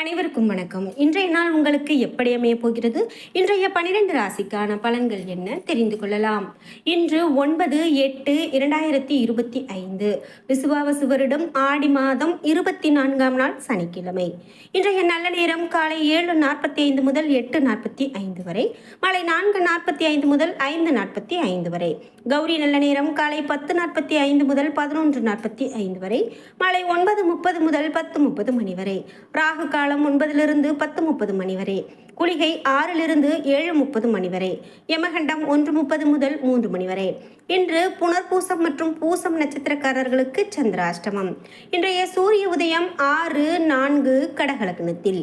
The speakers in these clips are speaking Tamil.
அனைவருக்கும் வணக்கம். இன்றைய நாள் உங்களுக்கு எப்படி அமைய போகிறது? இன்றைய பனிரெண்டு ராசிக்கான பலன்கள் என்ன? தெரிந்து கொள்ளலாம். இன்று ஒன்பது எட்டு இரண்டாயிரத்தி இருபத்தி ஐந்து. விசுவாவசு வருடம் ஆடி மாதம் இருபத்தி நான்காம் நாள் சனிக்கிழமை. இன்றைய நல்ல நேரம் காலை ஏழு நாற்பத்தி ஐந்து முதல் எட்டு நாற்பத்தி ஐந்து வரை மாலை நான்கு நாற்பத்தி ஐந்து முதல் ஐந்து நாற்பத்தி ஐந்து வரை. கௌரி நல்ல நேரம் காலை பத்து நாற்பத்தி ஐந்து முதல் பதினொன்று நாற்பத்தி ஐந்து வரை மாலை ஒன்பது முப்பது முதல் பத்து முப்பது மணி வரை. ராகு காலம் ஒன்பதிலிருந்து பத்து முப்பது மணி வரை. குளிகை ஆறிலிருந்து ஏழு முப்பது மணி வரை. யமகண்டம் ஒன்று முப்பது முதல் மூன்று மணி வரை. இன்று புனர்பூசம் மற்றும் பூசம் நட்சத்திரக்காரர்களுக்கு சந்திராஷ்டமம். இன்றைய சூரிய உதயம் ஆறு நான்கு கடகலக்னத்தில்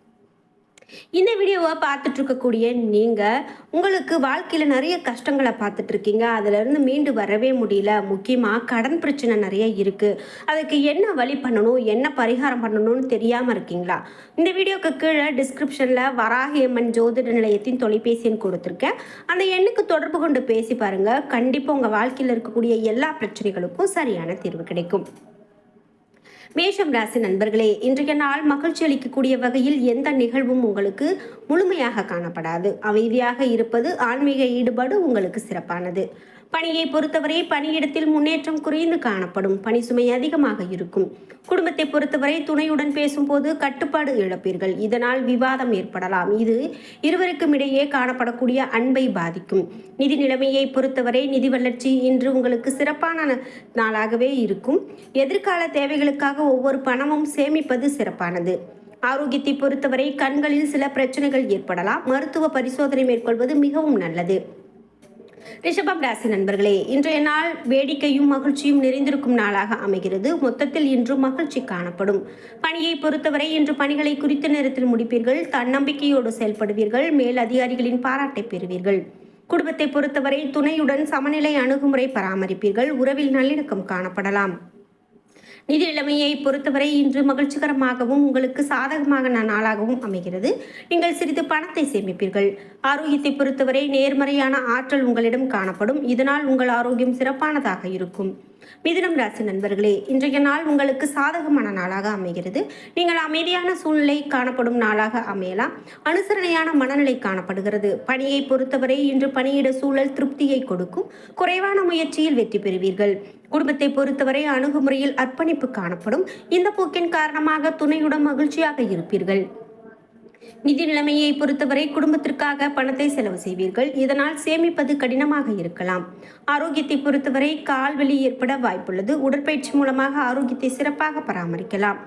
இந்த வீடியோவை பார்த்துட்டு இருக்கக்கூடிய நீங்கள் உங்களுக்கு வாழ்க்கையில் நிறைய கஷ்டங்களை பார்த்துட்டு இருக்கீங்க அதுலேருந்து மீண்டு வரவே முடியல. முக்கியமாக கடன் பிரச்சனை நிறைய இருக்குது அதுக்கு என்ன வழி பண்ணணும்? என்ன பரிகாரம் பண்ணணும்னு தெரியாமல் இருக்கீங்களா? இந்த வீடியோக்கு கீழே டிஸ்கிரிப்ஷனில் வராகி அம்மன் ஜோதிட நிலையத்தின் தொலைபேசின்னு கொடுத்துருக்கேன். அந்த எண்ணுக்கு தொடர்பு கொண்டு பேசி பாருங்கள் கண்டிப்பாக உங்கள் வாழ்க்கையில் இருக்கக்கூடிய எல்லா பிரச்சனைகளுக்கும் சரியான தீர்வு கிடைக்கும். மேஷம் ராசி நண்பர்களே இன்றைய நாள் மகிழ்ச்சி அளிக்கக்கூடிய வகையில் எந்த நிகழ்வும் உங்களுக்கு முழுமையாக காணப்படாது. அமைதியாக இருப்பது ஆன்மீக ஈடுபாடு உங்களுக்கு சிறப்பானது. பணியை பொறுத்தவரை பணியிடத்தில் முன்னேற்றம் குறைந்து காணப்படும். பணி சுமை அதிகமாக இருக்கும். குடும்பத்தை பொறுத்தவரை துணையுடன் பேசும்போது கட்டுப்பாடு இழப்பீர்கள். இதனால் விவாதம் ஏற்படலாம். இது இருவருக்கும் இடையே காணப்படக்கூடிய அன்பை பாதிக்கும். நிதி நிலைமையை பொறுத்தவரை நிதி வளர்ச்சி இன்று உங்களுக்கு சிறப்பான நாளாகவே இருக்கும். எதிர்கால தேவைகளுக்காக ஒவ்வொரு பணமும் சேமிப்பது சிறப்பானது. ஆரோக்கியத்தை பொறுத்தவரை கண்களில் சில பிரச்சனைகள் ஏற்படலாம். மருத்துவ பரிசோதனை மேற்கொள்வது மிகவும் நல்லது. ரிஷபம் ராசி நண்பர்களே இன்றைய நாள் வேடிக்கையும் மகிழ்ச்சியும் நிறைந்திருக்கும் நாளாக அமைகிறது. மொத்தத்தில் இன்று மகிழ்ச்சி காணப்படும். பணியை பொறுத்தவரை இன்று பணிகளை குறித்த நேரத்தில் முடிப்பீர்கள். தன்னம்பிக்கையோடு செயல்படுவீர்கள். மேல் அதிகாரிகளின் பாராட்டை பெறுவீர்கள். குடும்பத்தை பொறுத்தவரை துணையுடன் சமநிலை அணுகுமுறை பராமரிப்பீர்கள். உறவில் நல்லிணக்கம் காணப்படலாம். நிதி நிலைமையை பொறுத்தவரை இன்று மகிழ்ச்சிகரமாகவும் உங்களுக்கு சாதகமான நாளாகவும் அமைகிறது. நீங்கள் சிறிது பணத்தை சேமிப்பீர்கள். ஆரோக்கியத்தை பொறுத்தவரை நேர்மறையான ஆற்றல் உங்களிடம் காணப்படும். இதனால் உங்கள் ஆரோக்கியம் சிறப்பானதாக இருக்கும். மிதுனம் ராசி நண்பர்களே இன்றைய நாள் உங்களுக்கு சாதகமான நாளாக அமைகிறது. நீங்கள் அமைதியான சூழ்நிலை காணப்படும் நாளாக அமையலாம். அனுசரணையான மனநிலை காணப்படுகிறது. பணியை பொறுத்தவரை இன்று பணியிட சூழல் திருப்தியை கொடுக்கும். குறைவான முயற்சியில் வெற்றி பெறுவீர்கள். குடும்பத்தை பொறுத்தவரை அணுகுமுறையில் அர்ப்பணிப்பு காணப்படும். இந்த போக்கின் காரணமாக துணையுடன் மகிழ்ச்சியாக இருப்பீர்கள். நிதி நிலைமையை பொறுத்தவரை குடும்பத்திற்காக பணத்தை செலவு செய்வீர்கள். இதனால் சேமிப்பது கடினமாக இருக்கலாம். ஆரோக்கியத்தை பொறுத்தவரை கால்வலி ஏற்பட வாய்ப்புள்ளது. உடற்பயிற்சி மூலமாக ஆரோக்கியத்தை சிறப்பாக பராமரிக்கலாம்.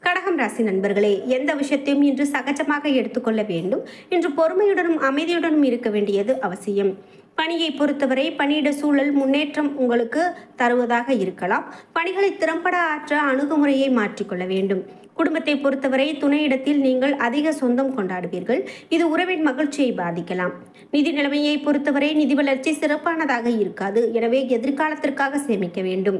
கடகம் ராசி நண்பர்களே எந்த விஷயத்தையும் இன்று சகஜமாக எடுத்துக்கொள்ள வேண்டும். இன்று பொறுமையுடனும் அமைதியுடனும் இருக்க வேண்டியது அவசியம். பணியை பொறுத்தவரை பணியிட சூழல் முன்னேற்றம் உங்களுக்கு தருவதாக இருக்கலாம். பணிகளை திறம்பட ஆற்ற அணுகுமுறையை மாற்றிக்கொள்ள வேண்டும். குடும்பத்தை பொறுத்தவரை துணையிடத்தில் நீங்கள் அதிக சொந்தம் கொண்டாடுவீர்கள். இது உறவின் மகிழ்ச்சியை பாதிக்கலாம். நிதி நிலைமையை பொறுத்தவரை நிதி வளர்ச்சி சிறப்பானதாக இருக்காது. எனவே எதிர்காலத்திற்காக சேமிக்க வேண்டும்.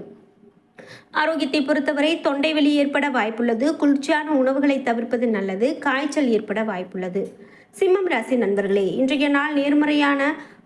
ஆரோக்கியத்தை பொறுத்தவரை தொண்டை வலி ஏற்பட வாய்ப்புள்ளது. குளிர்ச்சியான உணவுகளை தவிர்ப்பது நல்லது. காய்ச்சல் ஏற்பட வாய்ப்புள்ளது. சிம்மம் ராசி நண்பர்களே இன்றைய நாள் நேர்மறையான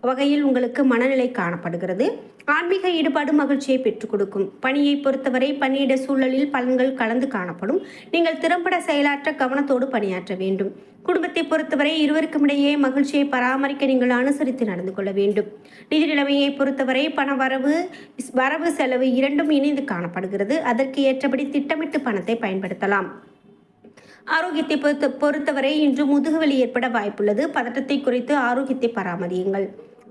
வகையில் உங்களுக்கு மனநிலை காணப்படுகிறது. ஆன்மீக ஈடுபாடு மகிழ்ச்சியை பெற்றுக் கொடுக்கும். பணியை பொறுத்தவரை பணியிட சூழலில் பலன்கள் கலந்து காணப்படும். நீங்கள் திறம்பட செயலாற்ற கவனத்தோடு பணியாற்ற வேண்டும். குடும்பத்தை பொறுத்தவரை இருவருக்கும் இடையே மகிழ்ச்சியை பராமரிக்க நீங்கள் அனுசரித்து நடந்து கொள்ள வேண்டும். நிதி நிலைமையை பொறுத்தவரை பண வரவு வரவு செலவு இரண்டும் இணைந்து காணப்படுகிறது. அதற்கு ஏற்றபடி திட்டமிட்டு பணத்தை பயன்படுத்தலாம். ஆரோக்கியத்தை பொறுத்த பொறுத்தவரை இன்று முதுகுவலி ஏற்பட வாய்ப்புள்ளது. பதட்டத்தை குறைத்து ஆரோக்கியத்தை பராமரியுங்கள்.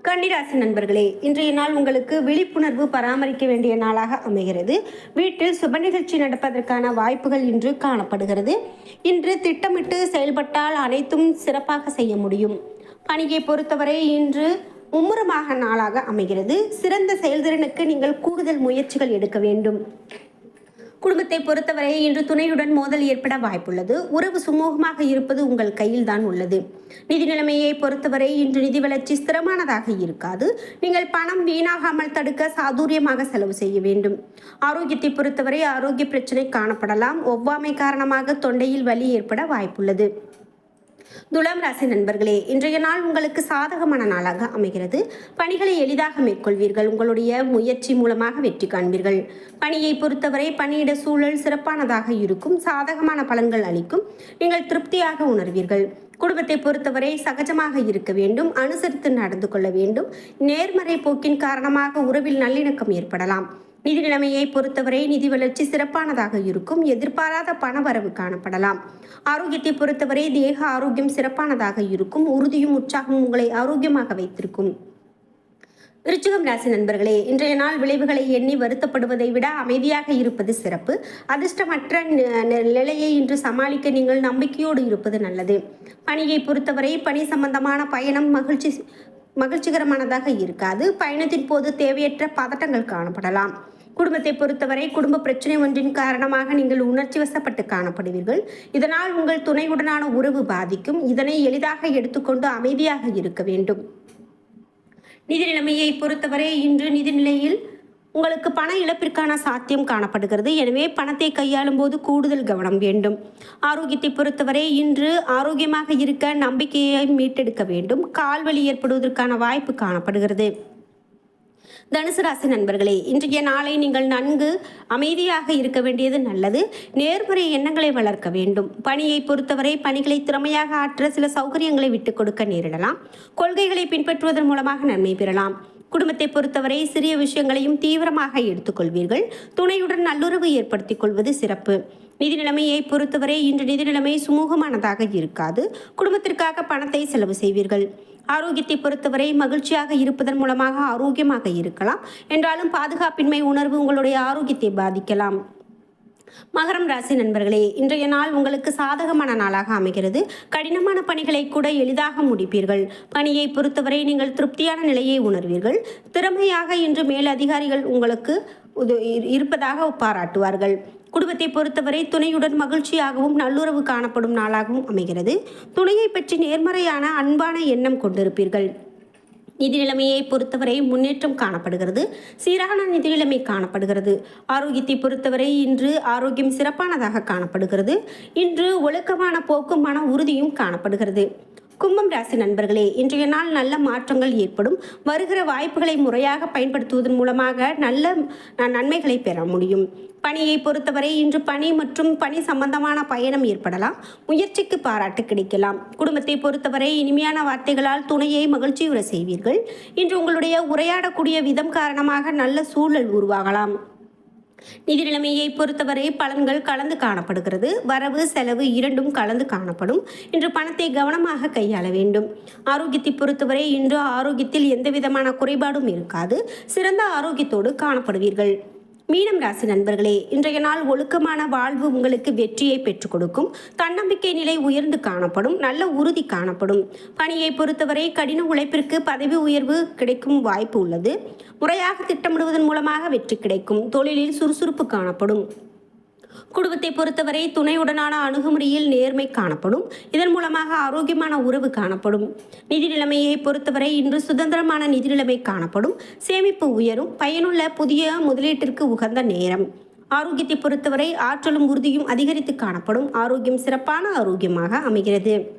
கன்னிராசி நண்பர்களே இன்றைய நாள் உங்களுக்கு விழிப்புணர்வு பராமரிக்க வேண்டிய நாளாக அமைகிறது. வீட்டில் சுப நிகழ்ச்சி நடப்பதற்கான வாய்ப்புகள் இன்று காணப்படுகிறது. இன்று திட்டமிட்டு செயல்பட்டால் அனைத்தும் சிறப்பாக செய்ய முடியும். பணியை பொறுத்தவரை இன்று மும்முரமாக நாளாக அமைகிறது. சிறந்த செயல்திறனுக்கு நீங்கள் கூடுதல் முயற்சிகள் எடுக்க வேண்டும். குடும்பத்தை பொறுத்தவரை இன்று துணையுடன் மோதல் ஏற்பட வாய்ப்புள்ளது. உறவு சுமூகமாக இருப்பது உங்கள் கையில் தான் உள்ளது. நிதி நிலைமையை பொறுத்தவரை இன்று நிதி வளர்ச்சி ஸ்திரமானதாக இருக்காது. நீங்கள் பணம் வீணாகாமல் தடுக்க சாதுரியமாக செலவு செய்ய வேண்டும். ஆரோக்கியத்தை பொறுத்தவரை ஆரோக்கிய பிரச்சனை காணப்படலாம். ஒவ்வாமை காரணமாக தொண்டையில் வலி ஏற்பட வாய்ப்புள்ளது. துலாம் ராசி நண்பர்களே இன்றைய நாள் உங்களுக்கு சாதகமான நாளாக அமைகிறது. பணிகளை எளிதாக மேற்கொள்வீர்கள். உங்களுடைய முயற்சி மூலமாக வெற்றி காண்பீர்கள். பணியை பொறுத்தவரை பணியிட சூழல் சிறப்பானதாக இருக்கும். சாதகமான பலன்கள் அளிக்கும். நீங்கள் திருப்தியாக உணர்வீர்கள். குடும்பத்தை பொறுத்தவரை சகஜமாக இருக்க வேண்டும். அனுசரித்து நடந்து கொள்ள வேண்டும். நேர்மறை போக்கின் காரணமாக உறவில் நல்லிணக்கம் ஏற்படலாம். நிதி நிலைமையை பொறுத்தவரை நிதி வளர்ச்சி சிறப்பானதாக இருக்கும். எதிர்பாராத பண வரவு காணப்படலாம். ஆரோக்கியத்தை பொறுத்தவரை தேக ஆரோக்கியம் சிறப்பானதாக இருக்கும். உறுதியும் உற்சாகமும் உங்களை ஆரோக்கியமாக வைத்திருக்கும். விருச்சிகம் ராசி நண்பர்களே இன்றைய நாள் விளைவுகளை எண்ணி வருத்தப்படுவதை விட அமைதியாக இருப்பது சிறப்பு. அதிர்ஷ்டமற்ற நிலையை இன்று சமாளிக்க நீங்கள் நம்பிக்கையோடு இருப்பது நல்லது. பணியை பொறுத்தவரை பணி சம்பந்தமான பயணம் மகிழ்ச்சி மகிழ்ச்சிகரமானதாக இருக்காது. பயணத்தின் போது தேவையற்ற பதட்டங்கள் காணப்படலாம். குடும்பத்தை பொறுத்தவரை குடும்ப பிரச்சனை ஒன்றின் காரணமாக நீங்கள் உணர்ச்சி வசப்பட்டு காணப்படுவீர்கள். இதனால் உங்கள் துணையுடனான உறவு பாதிக்கும். இதனை எளிதாக எடுத்துக்கொண்டு அமைதியாக இருக்க வேண்டும். நிதி நிலைமையை பொறுத்தவரை இன்று நிதி நிலையில் உங்களுக்கு பண இழப்பிற்கான சாத்தியம் காணப்படுகிறது. எனவே பணத்தை கையாளும் போது கூடுதல் கவனம் வேண்டும். ஆரோக்கியத்தை பொறுத்தவரை இன்று ஆரோக்கியமாக இருக்க நம்பிக்கையை மீட்டெடுக்க வேண்டும். கால்வழி ஏற்படுவதற்கான வாய்ப்பு காணப்படுகிறது. தனுசு ராசி நண்பர்களே இன்றைய நாளை நீங்கள் நன்கு அமைதியாக இருக்க வேண்டியது நல்லது. நேர்மறை எண்ணங்களை வளர்க்க வேண்டும். பணியை பொறுத்தவரை பணிகளை திறமையாக ஆற்ற சில சௌகரியங்களை விட்டுக் கொடுக்க நேரிடலாம். கொள்கைகளை பின்பற்றுவதன் மூலமாக நன்மை பெறலாம். குடும்பத்தை பொறுத்தவரை சிறிய விஷயங்களையும் தீவிரமாக எடுத்துக்கொள்வீர்கள். துணையுடன் நல்லுறவு ஏற்படுத்திக் கொள்வது சிறப்பு. நிதி நிலைமையை பொறுத்தவரை இன்று நிதி நிலைமை சுமூகமானதாக இருக்காது. குடும்பத்திற்காக பணத்தை செலவு செய்வீர்கள். ஆரோக்கியத்தை பொறுத்தவரை மகிழ்ச்சியாக இருப்பதன் மூலமாக ஆரோக்கியமாக இருக்கலாம். என்றாலும் பாதுகாப்பின்மை உணர்வு உங்களுடைய ஆரோக்கியத்தை பாதிக்கலாம். மகரம் ராசி நண்பர்களே இன்றைய நாள் உங்களுக்கு சாதகமான நாளாக அமைகிறது. கடினமான பணிகளை கூட எளிதாக முடிப்பீர்கள். பணியை பொறுத்தவரை நீங்கள் திருப்தியான நிலையை உணர்வீர்கள். திறமையாக இன்று மேலதிகாரிகள் உங்களுக்கு இருப்பதாக பாராட்டுவார்கள். குடும்பத்தை பொறுத்தவரை துணையுடன் மகிழ்ச்சியாகவும் நல்லுறவு காணப்படும் நாளாகவும் அமைகிறது. துணையை பற்றி நேர்மறையான அன்பான எண்ணம் கொண்டிருப்பீர்கள். நிதி நிலைமையை பொறுத்தவரை முன்னேற்றம் காணப்படுகிறது. சீரான நிதி நிலைமை காணப்படுகிறது. ஆரோக்கியத்தை பொறுத்தவரை இன்று ஆரோக்கியம் சிறப்பானதாக காணப்படுகிறது. இன்று ஒழுக்கமான போக்கு மன உறுதியும் காணப்படுகிறது. கும்பம் ராசி நண்பர்களே இன்றைய நாள் நல்ல மாற்றங்கள் ஏற்படும். வருகிற வாய்ப்புகளை முறையாக பயன்படுத்துவதன் மூலமாக நல்ல நன்மைகளை பெற முடியும். பணியை பொறுத்தவரை இன்று பணி மற்றும் பணி சம்பந்தமான பயணம் ஏற்படலாம். முயற்சிக்கு பாராட்டு கிடைக்கலாம். குடும்பத்தை பொறுத்தவரை இனிமையான வார்த்தைகளால் துணையை மகிழ்ச்சியுற செய்வீர்கள். இன்று உங்களுடைய உரையாடக்கூடிய விதம் காரணமாக நல்ல சூழல் உருவாகலாம். நிதி நிலைமையை பொறுத்தவரை பலன்கள் கலந்து காணப்படுகிறது. வரவு செலவு இரண்டும் கலந்து காணப்படும். இன்று பணத்தை கவனமாக கையாள வேண்டும். ஆரோக்கியத்தை பொறுத்தவரை இன்று ஆரோக்கியத்தில் எந்த விதமான குறைபாடும் இருக்காது. சிறந்த ஆரோக்கியத்தோடு காணப்படுவீர்கள். மீனம் ராசி நண்பர்களே இன்றைய நாள் ஒழுக்கமான வாழ்வு உங்களுக்கு வெற்றியை பெற்றுக் கொடுக்கும். தன்னம்பிக்கை நிலை உயர்ந்து காணப்படும் நல்ல உறுதி காணப்படும். பணியை பொறுத்தவரை கடின உழைப்பிற்கு பதவி உயர்வு கிடைக்கும் வாய்ப்பு உள்ளது. முறையாக திட்டமிடுவதன் மூலமாக வெற்றி கிடைக்கும். தொழிலில் சுறுசுறுப்பு காணப்படும். குடும்பத்தை பொறுத்தவரை துணையுடனான அணுகுமுறையில் நேர்மை காணப்படும். இதன் மூலமாக ஆரோக்கியமான உறவு காணப்படும். நிதி நிலைமையை பொறுத்தவரை இன்று சுதந்திரமான நிதி நிலைமை காணப்படும். சேமிப்பு உயரும். பயனுள்ள புதிய முதலீட்டிற்கு உகந்த நேரம். ஆரோக்கியத்தை பொறுத்தவரை ஆற்றலும் உறுதியும் அதிகரித்து காணப்படும். ஆரோக்கியம் சிறப்பான ஆரோக்கியமாக அமைகிறது.